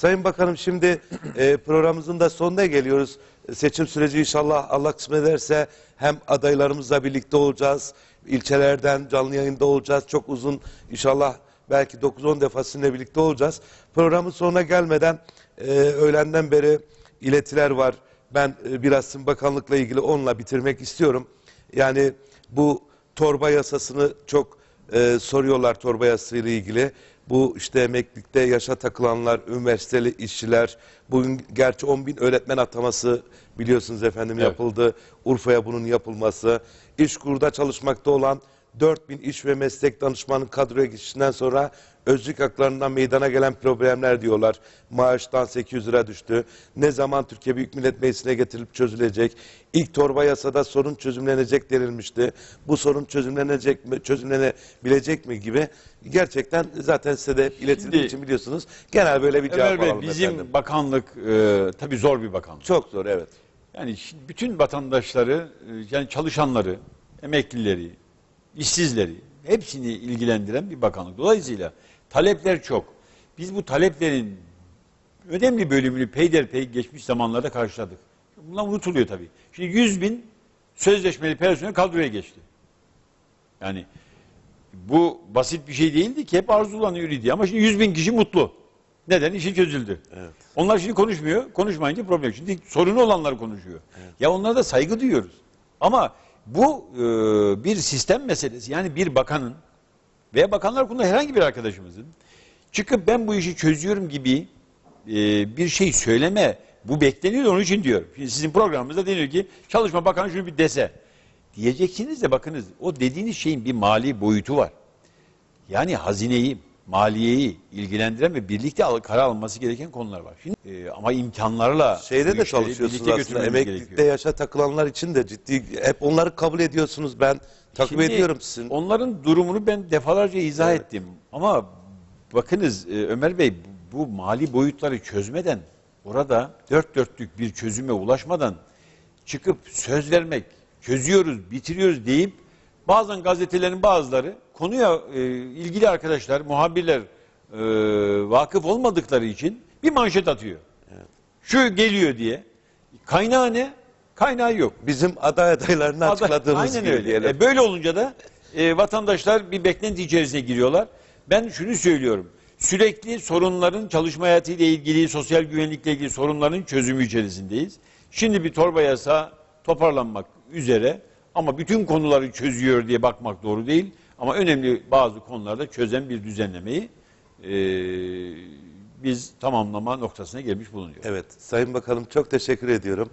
Sayın Bakanım şimdi e, programımızın da sonuna geliyoruz. Seçim süreci inşallah Allah kısmet ederse hem adaylarımızla birlikte olacağız. ilçelerden canlı yayında olacağız. Çok uzun inşallah belki 9-10 defa sizinle birlikte olacağız. Programın sonuna gelmeden e, öğlenden beri iletiler var. Ben e, biraz bakanlıkla ilgili onunla bitirmek istiyorum. Yani bu torba yasasını çok e, soruyorlar torba yasasıyla ilgili. Bu işte emeklilikte yaşa takılanlar, üniversiteli işçiler, bugün gerçi 10 bin öğretmen ataması biliyorsunuz efendim Evet. yapıldı. Urfa'ya bunun yapılması, İşkur'da çalışmakta olan 4 bin iş ve meslek danışmanın kadroya geçişinden sonra özlük haklarından meydana gelen problemler diyorlar. Maaştan 800 lira düştü. Ne zaman Türkiye Büyük Millet Meclisi'ne getirilip çözülecek? İlk torba yasada sorun çözümlenecek denilmişti. Bu sorun çözümlenecek mi, çözümlenebilecek mi gibi gerçekten zaten size de iletildiği Şimdi- için biliyorsunuz. Genel böyle bir cevap Ömer Bey alalım bizim efendim. bakanlık e, tabii zor bir bakanlık. Çok zor evet. Yani bütün vatandaşları, e, yani çalışanları, emeklileri, işsizleri hepsini ilgilendiren bir bakanlık. Dolayısıyla talepler çok. Biz bu taleplerin önemli bölümünü peyderpey geçmiş zamanlarda karşıladık. Bunlar unutuluyor tabii. Şimdi 100 bin sözleşmeli personel kadroya geçti. Yani bu basit bir şey değildi ki hep arzulanıyor idi. Ama şimdi 100 bin kişi mutlu. Neden? İşi çözüldü. Onlar şimdi konuşmuyor. Konuşmayınca problem. yok. Şimdi sorunu olanlar konuşuyor. Ya onlara da saygı duyuyoruz. Ama bu e, bir sistem meselesi. Yani bir bakanın veya bakanlar konusunda herhangi bir arkadaşımızın çıkıp ben bu işi çözüyorum gibi e, bir şey söyleme bu bekleniyor onun için diyorum. Şimdi sizin programınızda deniyor ki Çalışma Bakanı şunu bir dese. Diyeceksiniz de bakınız o dediğiniz şeyin bir mali boyutu var. Yani hazineyi, maliyeyi ilgilendiren ve birlikte al, karar alınması gereken konular var. Şimdi, e, ama imkanlarla Şeyde de çalışıyorsunuz aslında. Emeklilikte gerekiyor. yaşa takılanlar için de ciddi hep onları kabul ediyorsunuz. Ben takip Şimdi ediyorum sizin. Onların durumunu ben defalarca izah Evet. ettim. Ama bakınız e, Ömer Bey bu, bu mali boyutları çözmeden orada dört dörtlük bir çözüme ulaşmadan çıkıp söz vermek, çözüyoruz, bitiriyoruz deyip bazen gazetelerin bazıları konuya e, ilgili arkadaşlar, muhabirler e, vakıf olmadıkları için bir manşet atıyor. Şu geliyor diye. Kaynağı ne? Kaynağı yok. Bizim aday adaylarını Aday- açıkladığımız Aynen gibi öyle. diyelim. E, böyle olunca da e, vatandaşlar bir beklenti içerisine giriyorlar. Ben şunu söylüyorum. Sürekli sorunların çalışma hayatıyla ilgili, sosyal güvenlikle ilgili sorunların çözümü içerisindeyiz. Şimdi bir torba yasa toparlanmak üzere ama bütün konuları çözüyor diye bakmak doğru değil. Ama önemli bazı konularda çözen bir düzenlemeyi e, biz tamamlama noktasına gelmiş bulunuyoruz. Evet Sayın Bakanım çok teşekkür ediyorum.